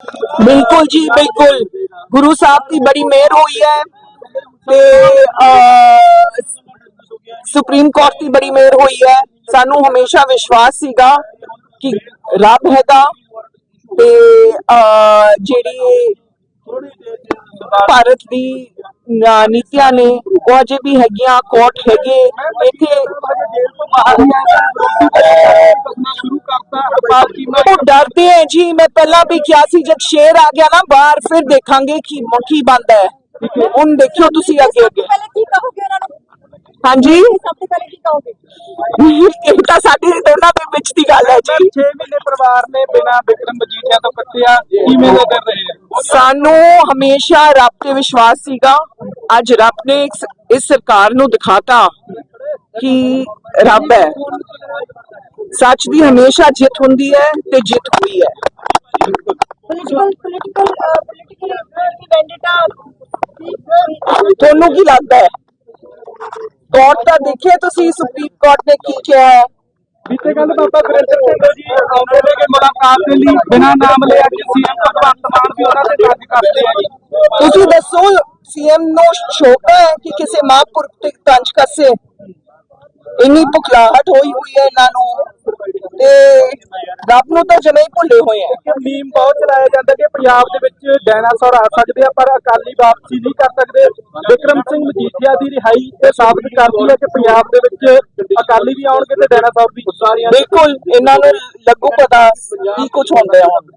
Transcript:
ਬਿਲਕੁਲ ਜੀ ਬਿਲकुल ਗੁਰੂ ਸਾਹਿਬ ਦੀ ਬੜੀ ਮਿਹਰ ਹੋਈ ਹੈ ਤੇ ਸੁਪਰੀਮ ਕੋਰਟ ਦੀ ਬੜੀ ਮਿਹਰ ਹੋਈ ਹੈ ਸਾਨੂੰ ਹਮੇਸ਼ਾ ਵਿਸ਼ਵਾਸ ਸੀਗਾ ਕਿ ਰੱਬ ਹੈਗਾ ਤੇ ਜਿਹੜੀ ਭਾਰਤ ਦੀ ਨੀਤੀਆਂ ਨੇ ਉਹ ਅਜੇ ਵੀ ਹੈਗੀਆਂ ਕੋਰਟ ਹੈਗੇ ਇੱਥੇ ਉਹ ਡਰਦੇ ਹੈ ਜੀ। ਮੈਂ ਪਹਿਲਾਂ ਵੀ ਕਿਹਾ ਸੀ ਜਦ ਸ਼ੇਰ ਆ ਗਿਆ ਨਾ ਬਾਹਰ ਫਿਰ ਦੇਖਾਂਗੇ ਕੀ ਕੀ ਬਣਦਾ ਹੈ। ਹੁਣ ਦੇਖਿਓ ਤੁਸੀਂ ਅੱਗੇ ਅੱਗੇ। ਪਹਿਲੇ ਕੀ ਕਹੋਗੇ ਉਹਨਾਂ ਨੂੰ? ਹਾਂਜੀ? ਸਭ ਤੋਂ ਪਹਿਲੇ ਕੀ ਕਹੋਗੇ? ਇਹ ਤਾਂ ਸਾਡੇ ਦੋਨਾਂ ਦੇ ਵਿੱਚ ਦੀ ਗੱਲ ਹੈ ਜੀ। 6 ਮਹੀਨੇ ਪਰਿਵਾਰ ਨੇ ਬਿਨਾ ਵਿਕਰਮ ਮਜੀਠੀਆ ਤੋਂ ਕੱਟਿਆ ਕਿਵੇਂ ਦਾ ਕਰ ਰਹੇ ਆ? ਸਾਨੂੰ ਹਮੇਸ਼ਾ ਰੱਬ ਤੇ ਵਿਸ਼ਵਾਸ ਸੀਗਾ। ਅੱਜ ਰੱਬ ਨੇ ਇਸ ਸਰਕਾਰ ਨੂੰ ਦਿਖਾਤਾ ਕਿ ਰੱਬ ਹੈ। ਸੱਚ ਦੀ ਹਮੇਸ਼ਾ ਜਿੱਤ ਹੁੰਦੀ ਹੈ ਤੇ ਜਿੱਤ ਹੋਈ ਹੈ ਪੋਲੀਟੀਕਲ ਪੋਲੀਟੀਕਲ ਪੋਲੀਟੀਕਲ ਵੈਂਡੇਟਾ ਤੁਹਾਨੂੰ ਕੀ ਲੱਗਦਾ ਹੈ ਕੋਰਟ ਦਾ ਦੇਖਿਆ ਤੁਸੀਂ ਸੁਪਰੀਮ ਕੋਰਟ ਨੇ ਕੀ ਕਿਹਾ ਹੈ ਬੀਤੇ ਕੱਲ ਬਾਬਾ ਗੁਰਿੰਦਰ ਸਿੰਘ ਜੀ ਆਉਂਦੇ ਨੇ ਕਿ ਮੁਲਾਕਾਤ ਦੇ ਲਈ ਬਿਨਾ ਨਾਮ ਲਿਆ ਕਿ ਸੀਐਮ ਭਗਵੰਤ ਮਾਨ ਵੀ ਉਹਨਾਂ ਦੇ ਜੱਜ ਕਰਦੇ ਆ ਜੀ ਤੁਸੀਂ ਦੱਸੋ ਸੀਐਮ ਨੂੰ ਸ਼ੌਕ ਹੈ ਕਿ ਕਿਸੇ ਮਹਾਂਪੁਰਖ ਤੇ ਤੰਜ ਕਸੇ ਇੰਨੀ ਭੁਖਲਾਹਟ ਹੋਈ ਹੋਈ ਹੈ ਇਹਨਾਂ ਨੂੰ ਤੇ ਰੱਬ ਨੂੰ ਤਾਂ ਜਮੇ ਹੀ ਭੁੱਲੇ ਹੋਏ ਆ। ਮੀਮ ਬਹੁਤ ਚਲਾਇਆ ਜਾਂਦਾ ਕਿ ਪੰਜਾਬ ਦੇ ਵਿੱਚ ਡਾਇਨਾਸੌਰ ਆ ਸਕਦੇ ਆ ਪਰ ਅਕਾਲੀ ਵਾਪਸੀ ਨਹੀਂ ਕਰ ਸਕਦੇ। ਵਿਕਰਮ ਸਿੰਘ ਮਜੀਠੀਆ ਦੀ ਰਿਹਾਈ ਇਹ ਸਾਬਤ ਕਰਦੀ ਹੈ ਕਿ ਪੰਜਾਬ ਦੇ ਵਿੱਚ ਅਕਾਲੀ ਵੀ ਆਉਣਗੇ ਤੇ ਡਾਇਨਾਸੌਰ ਵੀ। ਬਿਲਕੁਲ ਇਹਨਾਂ ਨੂੰ ਲੱਗੂ ਪਤਾ ਕੀ ਕੁਝ ਹੁੰਦਾ ਹੈ ਹੁਣ।